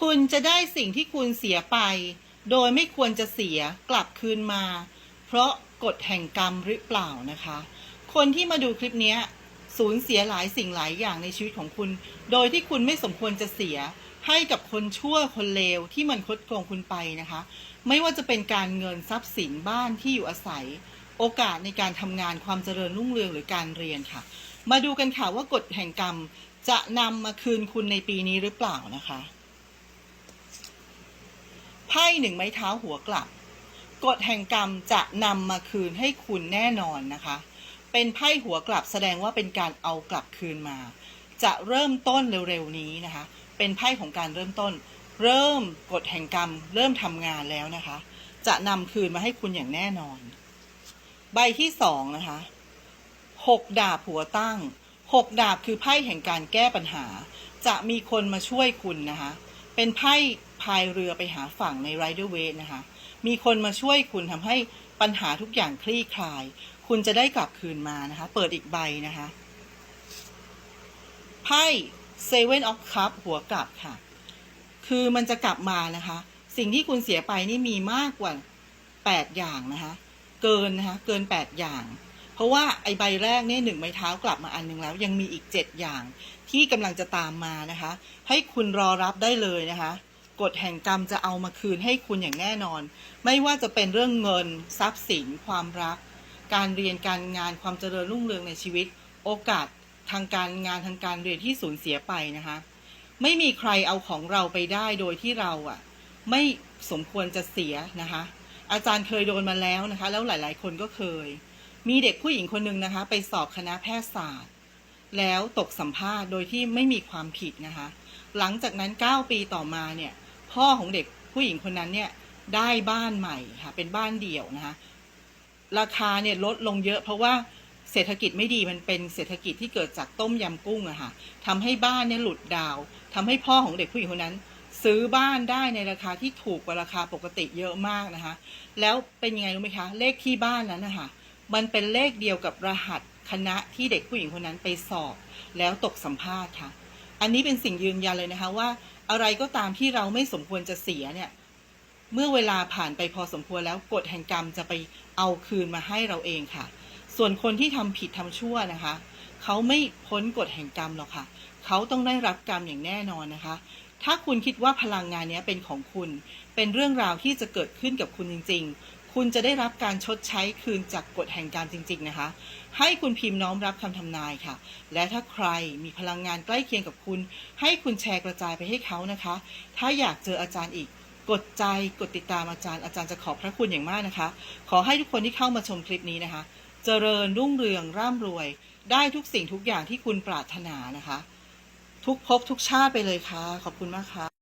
คุณจะได้สิ่งที่คุณเสียไป โดยไม่ควรจะเสียกลับคืนมา เพราะกฎแห่งกรรมหรือเปล่านะคะ คนที่มาดูคลิปนี้สูญเสียหลายสิ่งหลายอย่างในชีวิตของคุณ โดยที่คุณไม่สมควรจะเสียให้กับคนชั่วคนเลวที่มันคดโกงคุณไปนะคะ ไม่ว่าจะเป็นการเงินทรัพย์สินบ้านที่อยู่อาศัย โอกาสในการทำงานความเจริญรุ่งเรืองหรือการเรียนค่ะ มาดูกันค่ะว่ากฎแห่งกรรมจะนำมาคืนคุณในปีนี้หรือเปล่านะคะ ไพ่หนึ่งไม้เท้าหัวกลับกฎแห่งกรรมจะนำมาคืนให้คุณแน่นอนนะคะ เป็นไพ่หัวกลับแสดงว่าเป็นการเอากลับคืนมา จะเริ่มต้นเร็วๆนี้นะคะ เป็นไพ่ของการเริ่มต้น เริ่มกฎแห่งกรรม เริ่มทำงานแล้วนะคะ จะนำคืนมาให้คุณอย่างแน่นอน ใบที่สองนะคะหกดาบหัวตั้งหกดาบคือไพ่แห่งการแก้ปัญหา จะมีคนมาช่วยคุณนะคะ เป็นไพ่ พายเรือไปหาฝั่งในไรเดอร์เวย์นะคะ มีคนมาช่วยคุณทำให้ปัญหาทุกอย่างคลี่คลาย คุณจะได้กลับคืนมานะคะ เปิดอีกใบนะคะไพ่เซเว่นออฟคัพหัวกลับค่ะ คือมันจะกลับมานะคะ สิ่งที่คุณเสียไปนี่มีมากกว่า 8 อย่างนะคะ เกินนะคะเกิน 8 อย่าง เพราะว่าไอใบแรกเนี่ยหนึ่งไม้เท้ากลับมาอันหนึ่งแล้ว ยังมีอีก 7 อย่างที่กำลังจะตามมานะคะ ให้คุณรอรับได้เลยนะคะ กฎแห่งกรรมจะเอามาคืนให้คุณอย่างแน่นอน ไม่ว่าจะเป็นเรื่องเงิน ทรัพย์สิน ความรัก การเรียนการงานความเจริญรุ่งเรืองในชีวิต โอกาสทางการงานทางการเรียนที่สูญเสียไปนะคะ ไม่มีใครเอาของเราไปได้โดยที่เราอะ ไม่สมควรจะเสียนะคะ อาจารย์เคยโดนมาแล้วนะคะ แล้วหลาย ๆ คนก็เคย มีเด็กผู้หญิงคนหนึ่งนะคะ ไปสอบคณะแพทยศาสตร์ แล้วตกสัมภาษณ์โดยที่ไม่มีความผิดนะคะ หลังจากนั้น 9 ปีต่อมาเนี่ย พ่อของเด็กผู้หญิงคนนั้นเนี่ยได้บ้านใหม่ค่ะเป็นบ้านเดี่ยวนะคะราคาเนี่ยลดลงเยอะเพราะว่าเศรษฐกิจไม่ดีมันเป็นเศรษฐกิจที่เกิดจากต้มยำกุ้งอะค่ะทำให้บ้านเนี่ยหลุดดาวทำให้พ่อของเด็กผู้หญิงคนนั้น ซื้อบ้านได้ในราคาที่ถูกกว่าราคาปกติเยอะมากนะคะ แล้วเป็นยังไงรู้ไหมคะ เลขที่บ้านนั้นนะคะมันเป็นเลขเดียวกับรหัสคณะที่เด็กผู้หญิงคนนั้นไปสอบ แล้วตกสัมภาษณ์ค่ะ อันนี้เป็นสิ่งยืนยันเลยนะคะว่าอะไรก็ตามที่เราไม่สมควรจะเสียเนี่ย เมื่อเวลาผ่านไปพอสมควรแล้วกฎแห่งกรรมจะไปเอาคืนมาให้เราเองค่ะ ส่วนคนที่ทำผิดทำชั่วนะคะ เขาไม่พ้นกฎแห่งกรรมหรอกค่ะ เขาต้องได้รับกรรมอย่างแน่นอนนะคะ ถ้าคุณคิดว่าพลังงานนี้เป็นของคุณ เป็นเรื่องราวที่จะเกิดขึ้นกับคุณจริง ๆ คุณจะได้รับการชดใช้คืนจากกฎแห่งกรรจริง ๆ นะคะ ให้คุณพิมพ์น้อมรับคำทำนายค่ะ และถ้าใครมีพลังงานใกล้เคียงกับคุณ ให้คุณแชร์กระจายไปให้เขานะคะ ถ้าอยากเจออาจารย์อีกกดใจกดติดตามอาจารย์อาจารย์จะขอบพระคุณอย่างมากนะคะ ขอให้ทุกคนที่เข้ามาชมคลิปนี้นะคะ เจริญรุ่งเรืองร่ำรวย ได้ทุกสิ่งทุกอย่างที่คุณปรารถนานะคะ ทุกภพทุกชาติไปเลยค่ะ ขอบคุณมากค่ะ